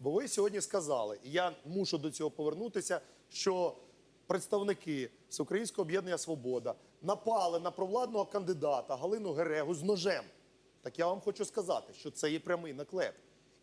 Бо ви сьогодні сказали, і я мушу до цього повернутися, що представники Всеукраїнського об'єднання Свобода напали на провладного кандидата Галину Герегу з ножем. Так я вам хочу сказати, що це є прямий наклеп.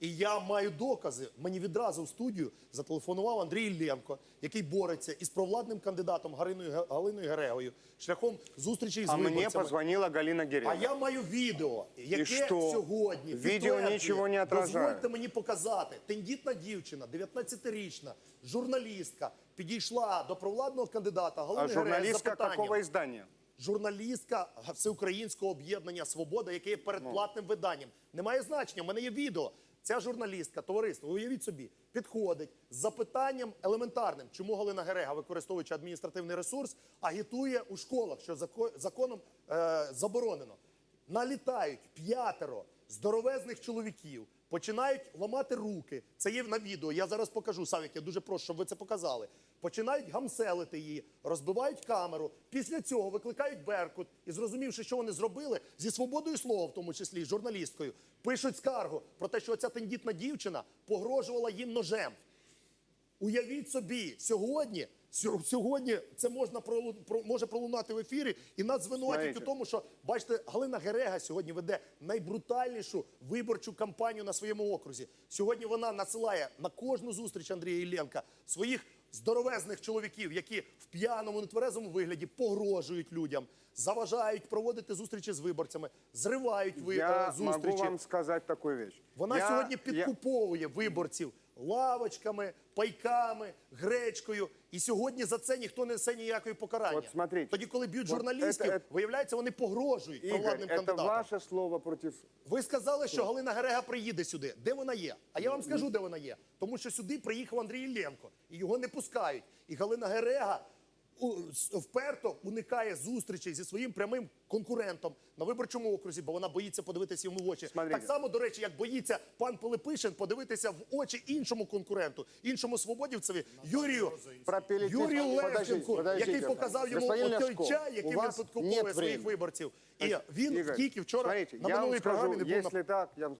І я маю докази. Мені відразу в студію зателефонував Андрій Ілленко, який бореться із провладним кандидатом Галиною, Галиною Герегою шляхом зустрічі з А виборцями. позвонила Галина А я маю відео, яке що? сьогодні Відео підтверджує. нічого не отражає. Дозвольте мені показати. Тендітна дівчина, 19-річна, журналістка, підійшла до провладного кандидата Галини А Гереги з журналистка запитанням. какого издания? Журналістка Всеукраїнського об'єднання Свобода, яке є передплатним виданням. Немає значення. У мене є відео. Ця журналістка, товариство, уявіть собі, підходить з запитанням елементарним, чому Галина Герега, використовуючи адміністративний ресурс, агітує у школах, що зако- законом е, заборонено. Налітають п'ятеро здоровезних чоловіків, починають ламати руки. Це є на відео. Я зараз покажу, Савік, я дуже прошу, щоб ви це показали. Починають гамселити її, розбивають камеру. Після цього викликають Беркут і, зрозумівши, що вони зробили, зі свободою слова, в тому числі з журналісткою, пишуть скаргу про те, що ця тендітна дівчина погрожувала їм ножем. Уявіть собі, сьогодні, сьо- сьогодні це можна пролу- може пролунати в ефірі, і нас звинуватять у тому, що бачите, Галина Герега сьогодні веде найбрутальнішу виборчу кампанію на своєму окрузі. Сьогодні вона насилає на кожну зустріч Андрія Ілленка своїх здоровезних чоловіків, які в п'яному нетверезому вигляді погрожують людям, заважають проводити зустрічі з виборцями, зривають ви, Я зустрічі. могу вам сказать такую вещь. Вона Я- сьогодні я- підкуповує виборців лавочками, пайками, гречкою. І сьогодні за це ніхто не несе ніякої покарання. От смотрите, Тоді, коли б'ють от журналістів, это- виявляється, вони погрожують Игорь, провладним это кандидатам. ваше слово проти... Ви сказали, що Галина Герега приїде сюди. Де вона є? А я вам скажу, де вона є. Тому що сюди приїхав Андрій Іллєнко. і його не пускають. І Галина Герега вперто уникає зустрічей зі своїм прямим конкурентом на виборчому окрузі, бо вона боїться подивитися йому в очі. Смотрите. Так само, до речі, як боїться пан Пилипишин подивитися в очі іншому конкуренту, іншому свободівцеві Юрію. Юрію Левченку, який показав йому той чай, у яким він підкуповує своїх виборців. І він тільки вчора смотрите, на минулій програмі не був на так, я вам